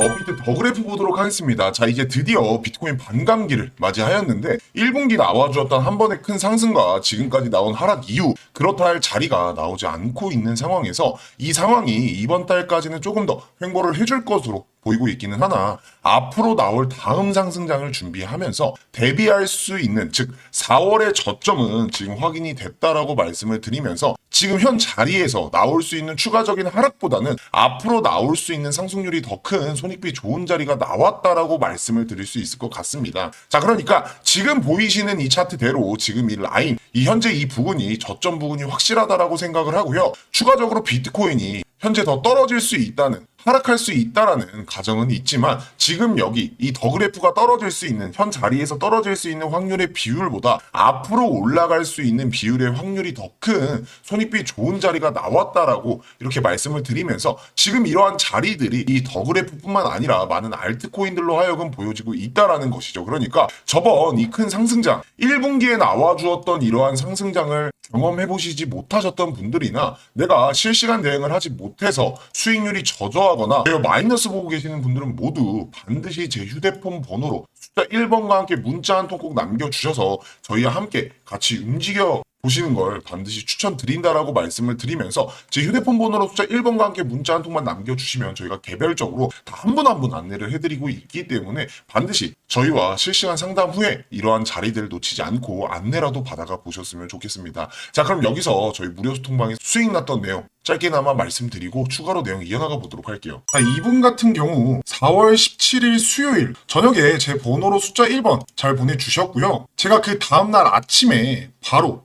업비트 더 그래프 보도록 하겠습니다. 자, 이제 드디어 비트코인 반감기를 맞이하였는데 1분기 나와주었던 한 번의 큰 상승과 지금까지 나온 하락 이후 그렇다 할 자리가 나오지 않고 있는 상황에서 이 상황이 이번 달까지는 조금 더 횡보를 해줄 것으로 보이고 있기는 하나 앞으로 나올 다음 상승장을 준비하면서 대비할 수 있는 즉 4월의 저점은 지금 확인이 됐다라고 말씀을 드리면서 지금 현 자리에서 나올 수 있는 추가적인 하락보다는 앞으로 나올 수 있는 상승률이 더 큰 손익비 좋은 자리가 나왔다라고 말씀을 드릴 수 있을 것 같습니다. 자, 그러니까 지금 보이시는 이 차트대로 지금 이 라인, 이 현재 이 부분이 저점 부분이 확실하다라고 생각을 하고요. 추가적으로 비트코인이 현재 더 떨어질 수 있다는 하락할 수 있다라는 가정은 있지만 지금 여기 이 더 그래프가 떨어질 수 있는 현 자리에서 떨어질 수 있는 확률의 비율보다 앞으로 올라갈 수 있는 비율의 확률이 더 큰 손익비 좋은 자리가 나왔다라고 이렇게 말씀을 드리면서 지금 이러한 자리들이 이 더 그래프뿐만 아니라 많은 알트코인들로 하여금 보여지고 있다라는 것이죠. 그러니까 저번 이 큰 상승장 1분기에 나와 주었던 이러한 상승장을 경험해 보시지 못하셨던 분들이나 내가 실시간 대응을 하지 못해서 수익률이 저조하 거나 제가 마이너스 보고 계시는 분들은 모두 반드시 제 휴대폰 번호로 숫자 1번과 함께 문자 한 통 꼭 남겨주셔서 저희와 함께 같이 움직여 보시는 걸 반드시 추천드린다라고 말씀을 드리면서 제 휴대폰 번호로 숫자 1번과 함께 문자 한 통만 남겨주시면 저희가 개별적으로 다 한 분 한 분 안내를 해드리고 있기 때문에 반드시 저희와 실시간 상담 후에 이러한 자리들 놓치지 않고 안내라도 받아가 보셨으면 좋겠습니다. 자 그럼 여기서 저희 무료 소통방에 수익 났던 내용 짧게나마 말씀드리고 추가로 내용 이어나가 보도록 할게요. 자, 이분 같은 경우 4월 17일 수요일 저녁에 제 번호로 숫자 1번 잘 보내주셨고요. 제가 그 다음날 아침에 바로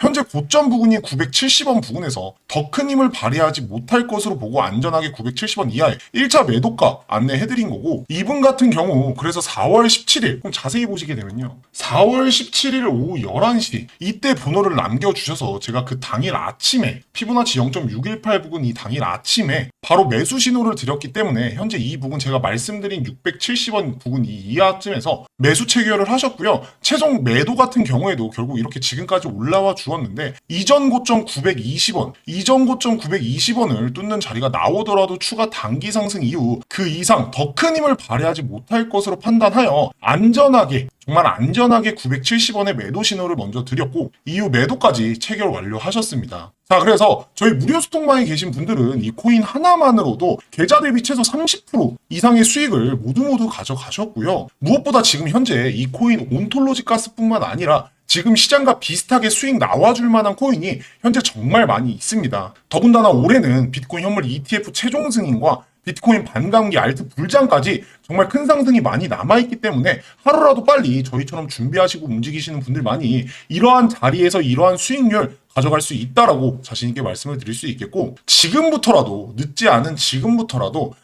현재 고점 부근이 970원 부근에서 더 큰 힘을 발휘하지 못할 것으로 보고 안전하게 970원 이하의 1차 매도가 안내해드린 거고 이분 같은 경우 그래서 4월 17일 그럼 자세히 보시게 되면요. 4월 17일 오후 11시 이때 번호를 남겨주셔서 제가 그 당일 아침에 피보나치 0.618 부근 이 당일 아침에 바로 매수 신호를 드렸기 때문에 현재 이 부분 제가 말씀드린 670원 부근 이 이하쯤에서 매수 체결을 하셨고요. 최종 매도 같은 경우에도 결국 이렇게 지금까지 올라와 주 었는데 이전 고점 920원, 이전 고점 920원을 뚫는 자리가 나오더라도 추가 단기 상승 이후 그 이상 더 큰 힘을 발휘하지 못할 것으로 판단하여 안전하게 정말 안전하게 970원의 매도 신호를 먼저 드렸고 이후 매도까지 체결 완료하셨습니다. 자 그래서 저희 무료 소통방에 계신 분들은 이 코인 하나만으로도 계좌 대비 최소 30% 이상의 수익을 모두 모두 가져가셨고요. 무엇보다 지금 현재 이 코인 온톨로지 가스뿐만 아니라 지금 시장과 비슷하게 수익 나와줄 만한 코인이 현재 정말 많이 있습니다. 더군다나 올해는 비트코인 현물 ETF 최종 승인과 비트코인 반감기 알트 불장까지 정말 큰 상승이 많이 남아있기 때문에 하루라도 빨리 저희처럼 준비하시고 움직이시는 분들 많이 이러한 자리에서 이러한 수익률 가져갈 수 있다라고 자신있게 말씀을 드릴 수 있겠고 지금부터라도 늦지 않은 지금부터라도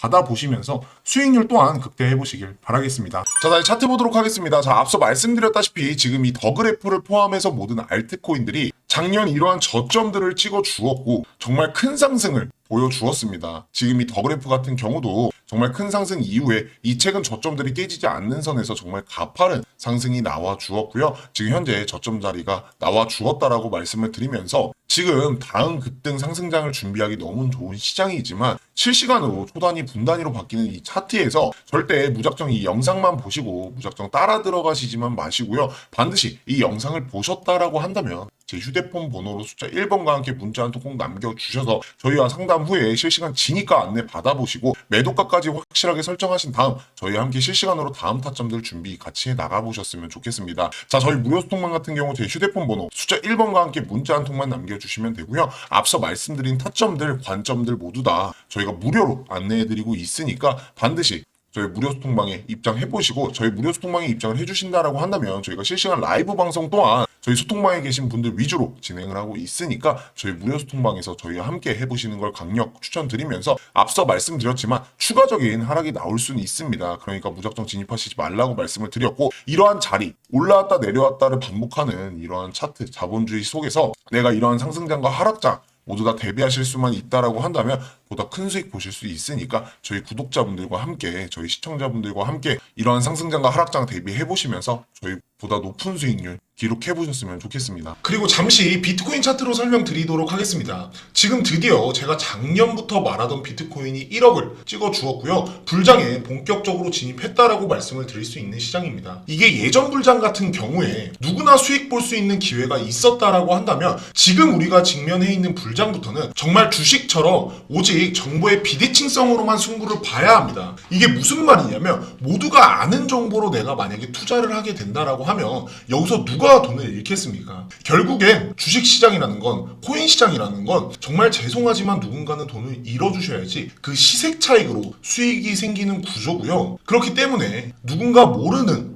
받아보시면서 수익률 또한 극대화해 보시길 바라겠습니다. 자, 다시 차트 보도록 하겠습니다. 자, 앞서 말씀드렸다시피 지금 이 더 그래프를 포함해서 모든 알트코인들이 작년 이러한 저점들을 찍어 주었고 정말 큰 상승을 보여주었습니다. 지금 이 더그래프 같은 경우도 정말 큰 상승 이후에 이 최근 저점들이 깨지지 않는 선에서 정말 가파른 상승이 나와 주었고요. 지금 현재 저점 자리가 나와 주었다라고 말씀을 드리면서 지금 다음 급등 상승장을 준비하기 너무 좋은 시장이지만 실시간으로 초단위 분단위로 바뀌는 이 차트에서 절대 무작정 이 영상만 보시고 무작정 따라 들어가시지만 마시고요. 반드시 이 영상을 보셨다라고 한다면 제 휴대폰 번호로 숫자 1번과 함께 문자 한 통 꼭 남겨주셔서 저희와 상담 후에 실시간 진입가 안내 받아보시고 매도가까지 확실하게 설정하신 다음 저희와 함께 실시간으로 다음 타점들 준비 같이 나가보셨으면 좋겠습니다. 자, 저희 무료 소통방 같은 경우 제 휴대폰 번호 숫자 1번과 함께 문자 한 통만 남겨주시면 되고요. 앞서 말씀드린 타점들, 관점들 모두 다 저희가 무료로 안내해드리고 있으니까 반드시 저희 무료 소통방에 입장해 보시고 저희 무료 소통방에 입장을 해주신다라고 한다면 저희가 실시간 라이브 방송 또한 저희 소통방에 계신 분들 위주로 진행을 하고 있으니까 저희 무료 소통방에서 저희와 함께 해보시는 걸 강력 추천드리면서 앞서 말씀드렸지만 추가적인 하락이 나올 수는 있습니다. 그러니까 무작정 진입하시지 말라고 말씀을 드렸고 이러한 자리 올라왔다 내려왔다를 반복하는 이러한 차트 자본주의 속에서 내가 이러한 상승장과 하락장 모두 다 대비하실 수만 있다라고 한다면 보다 큰 수익 보실 수 있으니까 저희 구독자분들과 함께 저희 시청자분들과 함께 이러한 상승장과 하락장 대비해 보시면서 저희 보다 높은 수익률 기록해 보셨으면 좋겠습니다. 그리고 잠시 비트코인 차트로 설명드리도록 하겠습니다. 지금 드디어 제가 작년부터 말하던 비트코인이 1억을 찍어 주었고요. 불장에 본격적으로 진입했다라고 말씀을 드릴 수 있는 시장입니다. 이게 예전 불장 같은 경우에 누구나 수익 볼 수 있는 기회가 있었다라고 한다면 지금 우리가 직면해 있는 불장부터는 정말 주식처럼 오직 정보의 비대칭성으로만 승부를 봐야 합니다. 이게 무슨 말이냐면 모두가 아는 정보로 내가 만약에 투자를 하게 된다라고 하면 여기서 누가 돈을 잃겠습니까? 결국엔 주식 시장이라는 건 코인 시장이라는 건 정말 죄송하지만 누군가는 돈을 잃어주셔야지 그 시색 차익으로 수익이 생기는 구조고요. 그렇기 때문에 누군가 모르는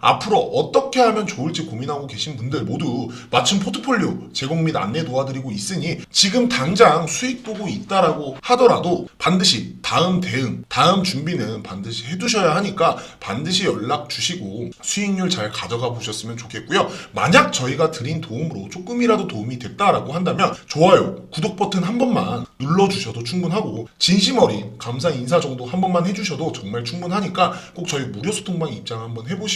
앞으로 어떻게 하면 좋을지 고민하고 계신 분들 모두 맞춤 포트폴리오 제공 및 안내 도와드리고 있으니 지금 당장 수익 보고 있다라고 하더라도 반드시 다음 대응, 다음 준비는 반드시 해두셔야 하니까 반드시 연락 주시고 수익률 잘 가져가 보셨으면 좋겠고요. 만약 저희가 드린 도움으로 조금이라도 도움이 됐다라고 한다면 좋아요, 구독 버튼 한 번만 눌러주셔도 충분하고 진심 어린 감사 인사 정도 한 번만 해주셔도 정말 충분하니까 꼭 저희 무료 소통방 입장 한번 해보시